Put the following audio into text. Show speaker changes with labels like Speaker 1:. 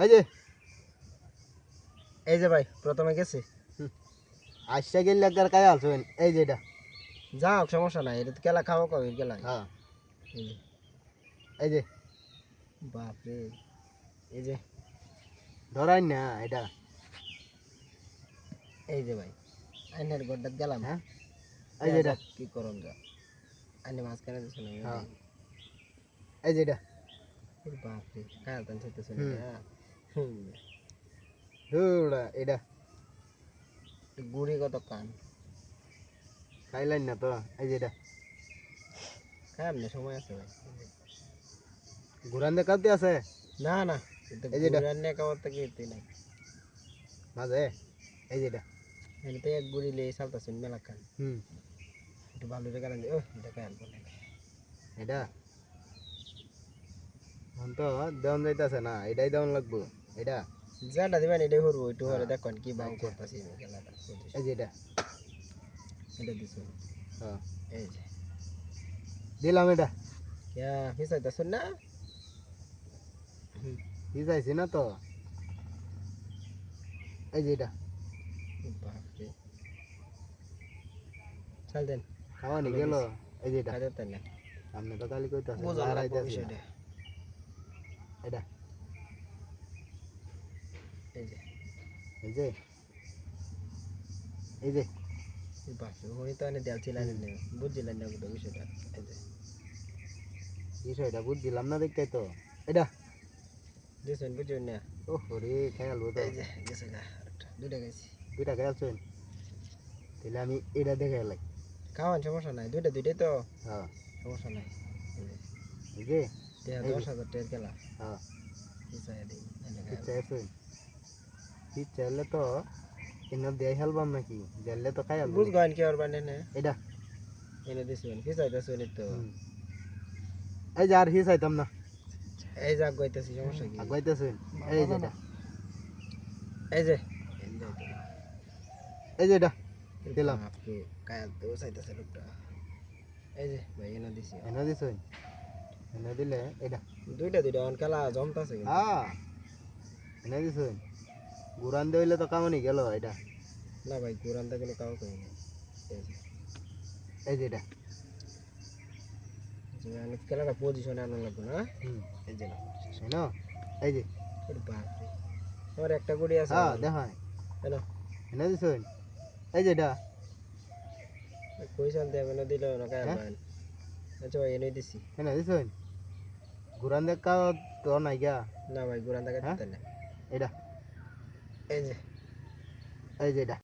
Speaker 1: এই যে।
Speaker 2: এই যে ভাই প্রথমে গেছে।
Speaker 1: আইসা গেলে একবার কায় আলছেন এই যে এটা।
Speaker 2: যাও সমস্যা নাই। এটা কেলা খাওয়া কবে? কেলা
Speaker 1: হ্যাঁ।
Speaker 2: এই যে। বাপরে। এই যে।
Speaker 1: ধরাই না এটা।
Speaker 2: এই যে ভাই। আইনের গড্ডাত গেলাম।
Speaker 1: হ্যাঁ? এই যে এটা।
Speaker 2: কি করম যা। আইনে মাঝখানে দিছিল
Speaker 1: হ্যাঁ। এই যে এটা।
Speaker 2: বাপরে কায়া তান চাইতেছিল
Speaker 1: হুম। ধুরা এটা।
Speaker 2: গুড়ি কত কান
Speaker 1: খাইলেন না তো? এই যে এটা।
Speaker 2: খায় না সময় আছে ভাই?
Speaker 1: ঘুরান দেখাতে আছে?
Speaker 2: না না।
Speaker 1: এই যেটা।
Speaker 2: থেকে নাই।
Speaker 1: মাঝে? এই যে এটা।
Speaker 2: এতে এক গুড়ি লিয়ে চালতাছেন মেলা কান
Speaker 1: হুম।
Speaker 2: একটু ভালো রে কারণ ও এটা খায় আনব
Speaker 1: এটা? এখন তো দেওয়ান যাইতাছে না। এটাই দেওয়ান লাগবো। এটা?
Speaker 2: যেটা দিবেন এটাই করব একটু হলে দেখুন কি বাং করতেছি
Speaker 1: এই যে। এটা।
Speaker 2: এটা দিছো।
Speaker 1: হ্যাঁ।
Speaker 2: এই যে।
Speaker 1: দিলাম এটা।
Speaker 2: ইয়া ফিসাইতেছেন না?
Speaker 1: কি চাইছি না তো। এই যে এটা।
Speaker 2: বাপরে। চাল দেন।
Speaker 1: খাওয়ানি গেল? এই যে এটা।
Speaker 2: খাইতে তাই না।
Speaker 1: আপনি তো কালি কইতাছেন
Speaker 2: বুঝো না
Speaker 1: হারাইতাছি এটা।
Speaker 2: এই যে।
Speaker 1: এই যে। এই যে।
Speaker 2: বাপরে উনি তো এনে দেলছিলেন না বুঝছিলেন না গোটা বিষয়টা। এই যে।
Speaker 1: বিষয়টা বুঝছিলাম না দেখতে তো। এটা
Speaker 2: দিয়েছেন বুঝছেন না?
Speaker 1: ও হরে খেয়াল তো
Speaker 2: এই যে গেছে আরেকটা, দুইটা গেছি।
Speaker 1: দুইটা খেয়ালছেন তাহলে আমি এটা দেখে এলাই।
Speaker 2: খাওয়ান সমস্যা নাই দুইটা দুইটাই তো।
Speaker 1: হ্যাঁ।
Speaker 2: সমস্যা নাই। এই যে। দশ হাজার খেলা।
Speaker 1: হ্যাঁ।
Speaker 2: ফিসাই দিই এনে খাই।
Speaker 1: ইচ্ছা আছে ইচ্ছা হলে তো এনে দিয়ে হেলবাম নাকি জানলে তো খাই আলবো
Speaker 2: বুঝ গান কি আর বানে না
Speaker 1: এটা
Speaker 2: এনে দিছেন ফিসাই দিছেন তো
Speaker 1: হুম। এই যে আর হি চাইতাম না
Speaker 2: এই যে আগাইতেছি সমস্যা কি
Speaker 1: আগাইতেছেন এই যে এটা
Speaker 2: এই যে
Speaker 1: এই যে এটা দিলাম।
Speaker 2: বাপরে, কায়া তো চাইতেছে লোকটা এই যে ভাই এনে দিছি
Speaker 1: এনে দিছেন এনে দিলে এটা
Speaker 2: দুইটা দুইটা অন খেলা জমতাছে কিন্তু।
Speaker 1: হ্যাঁ এনে দিছেন গুরান দিলে তো কামানি গেল এটা।
Speaker 2: না ভাই কোরআনটা কোনো কাউ কই না। এই যে।
Speaker 1: এটা।
Speaker 2: আমি খেলাটা পজিশনে আনা লাগবে না? এই যে
Speaker 1: শোনো এই যে।
Speaker 2: আমার একটা গুড়ি আছে
Speaker 1: হ্যাঁ দেখায়
Speaker 2: হ্যালো
Speaker 1: এনে দিছেন এই যে এটা।
Speaker 2: কইসাল দেবে না দিলেও না কায়া
Speaker 1: হ্যাঁ?
Speaker 2: আচ্ছা ভাই এনে দিছি।
Speaker 1: এনে দিছেন দেখা তো নাই গা।
Speaker 2: না ভাই কোরআন টাকা
Speaker 1: হ্যাঁ?
Speaker 2: দিতে না।
Speaker 1: এটা।
Speaker 2: এই যে
Speaker 1: এই যে এটা।